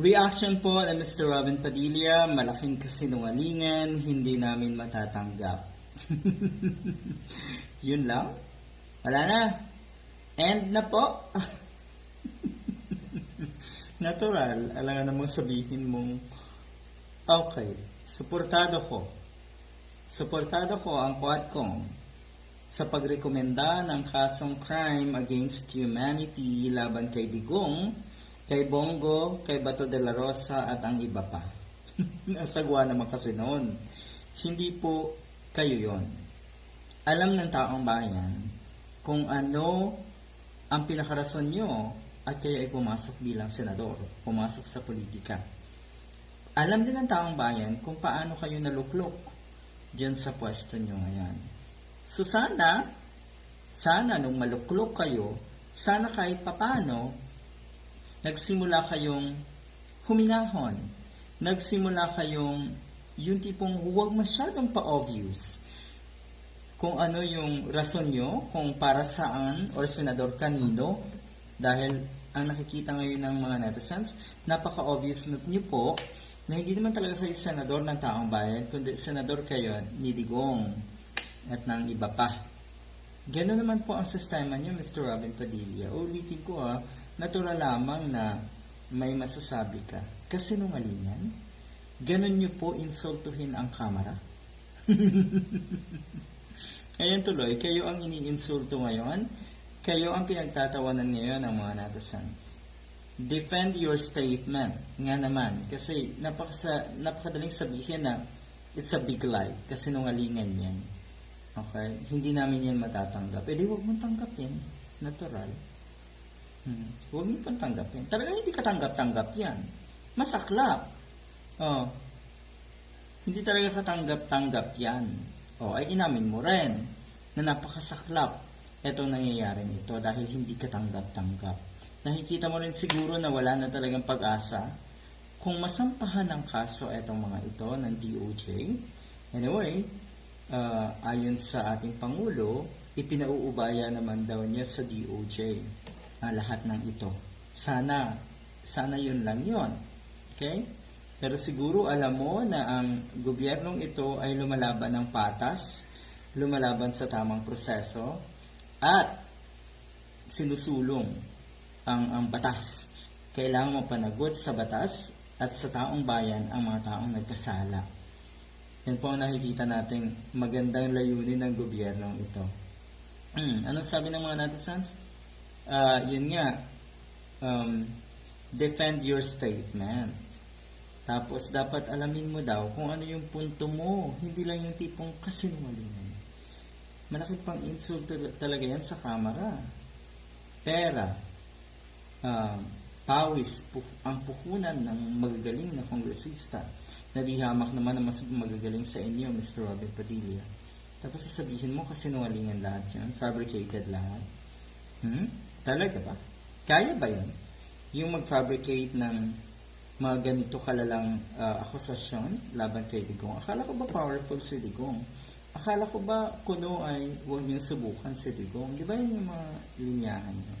Reaction po na Mr. Robin Padilla, malaking kasinungalingan, hindi namin matatanggap. Yun lang? Wala na. End na po. Natural. Alam namang sabihin mong, okay, suportado ko. Suportado ko ang Quadcom sa pagrekomenda ng kasong crime against humanity laban kay Digong, kay Bongo, kay Bato de la Rosa at ang iba pa. Nasagwa naman kasi noon. Hindi po kayo yon. Alam ng taong bayan kung ano ang pinakarason nyo at kayo ay pumasok bilang senador, pumasok sa politika. Alam din ng taong bayan kung paano kayo naluklok dyan sa pwesto nyo ngayon. So sana, sana nung maluklok kayo, sana kahit papano, nagsimula kayong huminahon. Nagsimula kayong yung tipong huwag masyadong pa-obvious kung ano yung rason nyo, kung para saan, or senador kanino, dahil ang nakikita ngayon ng mga netizens, napaka-obvious nyo po na hindi naman talaga kayo senador ng taong bayan, kundi senador kayo ni Digong at ng iba pa. Gano'n naman po ang sistema niyo, Mr. Robin Padilla. Ulitin ko ah, natural lamang na may masasabi ka. Kasi nungalingan, ganun niyo po insultuhin ang kamera. Ngayon tuloy, kayo ang iniinsulto ngayon, kayo ang pinagtatawanan ngayon ng mga netizens. Defend your statement nga naman kasi napakasa, napakadaling sabihin na it's a big lie kasi nungalingan yan. Okay? Hindi namin yan matatanggap. Eh di huwag mong tanggapin. Natural. Hmm. Huwag mo pang tanggapin. Talaga hindi ka tanggap-tanggap yan. Masaklap. Oh. Hindi talaga katanggap-tanggap yan. O, ay inamin mo rin na napakasaklap itong nangyayari nito dahil hindi ka tanggap-tanggap. Nakikita mo rin siguro na wala na talagang pag-asa kung masampahan ng kaso itong mga ito ng DOJ. Anyway, uh, ayon sa ating Pangulo, ipinauubaya naman daw niya sa DOJ ang lahat ng ito. Sana, sana yun lang yon Okay? Pero siguro alam mo na ang gobyernong ito ay lumalaban ng patas, lumalaban sa tamang proseso, at sinusulong ang, ang batas. Kailangan mapanagot sa batas at sa taong bayan ang mga taong nagkasala. Yan po ang nakikita nating magandang layunin ng gobyernong ito. Anong sabi ng mga netizens? Uh, yun nga, um, defend your statement. Tapos, dapat alamin mo daw kung ano yung punto mo. Hindi lang yung tipong kasinungalingan. Malaki pang insult talaga yan sa kamera. Pera, uh, pawis, pu- ang puhunan ng magagaling na kongresista na di hamak naman na mas magagaling sa inyo, Mr. Robert Padilla. Tapos sasabihin mo kasinungalingan lahat yun, fabricated lahat. Hmm? Talaga ba? Kaya ba yun? Yung mag-fabricate ng mga ganito kalalang uh, akusasyon laban kay Digong. Akala ko ba powerful si Digong? Akala ko ba kuno ay huwag niyong subukan si Digong? Di ba yun yung mga linyahan niyo?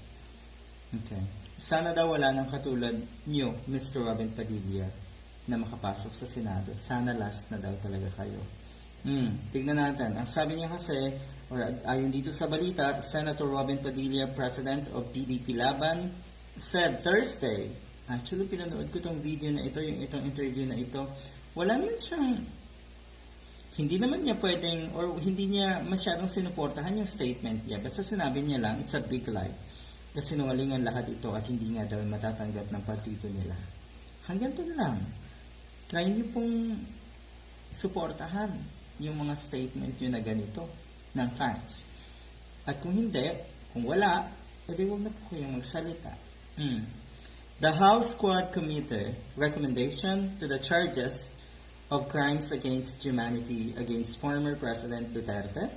Okay. Sana daw wala nang katulad niyo, Mr. Robin Padilla, na makapasok sa Senado. Sana last na daw talaga kayo. Hmm, tignan natin. Ang sabi niya kasi, or ayon dito sa balita, Senator Robin Padilla, President of PDP Laban, said Thursday, actually pinanood ko tong video na ito, yung itong interview na ito, wala naman siyang, hindi naman niya pwedeng, or hindi niya masyadong sinuportahan yung statement niya. Basta sinabi niya lang, it's a big lie. Kasi nungalingan lahat ito at hindi nga daw matatanggap ng partido nila. Hanggang doon lang. Try niyo pong suportahan yung mga statement nyo na ganito ng facts. At kung hindi, kung wala, edi huwag na po kayong magsalita. Hmm. The House Squad Committee recommendation to the charges of crimes against humanity against former President Duterte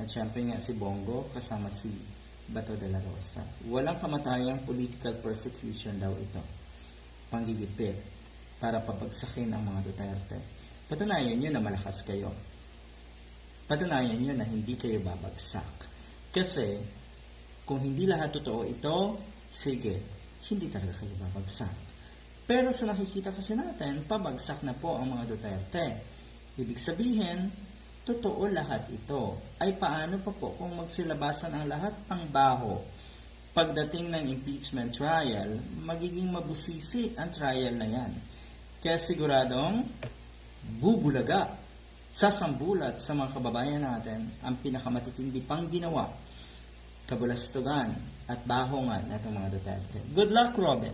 at syempre nga si Bongo kasama si Bato de la Rosa. Walang kamatayang political persecution daw ito. Panggigipit para papagsakin ang mga Duterte. Patunayan nyo na malakas kayo. Patunayan nyo na hindi kayo babagsak. Kasi, kung hindi lahat totoo ito, sige, hindi talaga kayo babagsak. Pero sa nakikita kasi natin, pabagsak na po ang mga Duterte. Ibig sabihin, totoo lahat ito. Ay paano pa po kung magsilabasan ang lahat pang baho? Pagdating ng impeachment trial, magiging mabusisi ang trial na yan. Kaya siguradong bubulaga sasambulat sa mga kababayan natin ang pinakamatitindi pang ginawa, kabulastugan at bahongan ng mga Duterte. Good luck, Robin!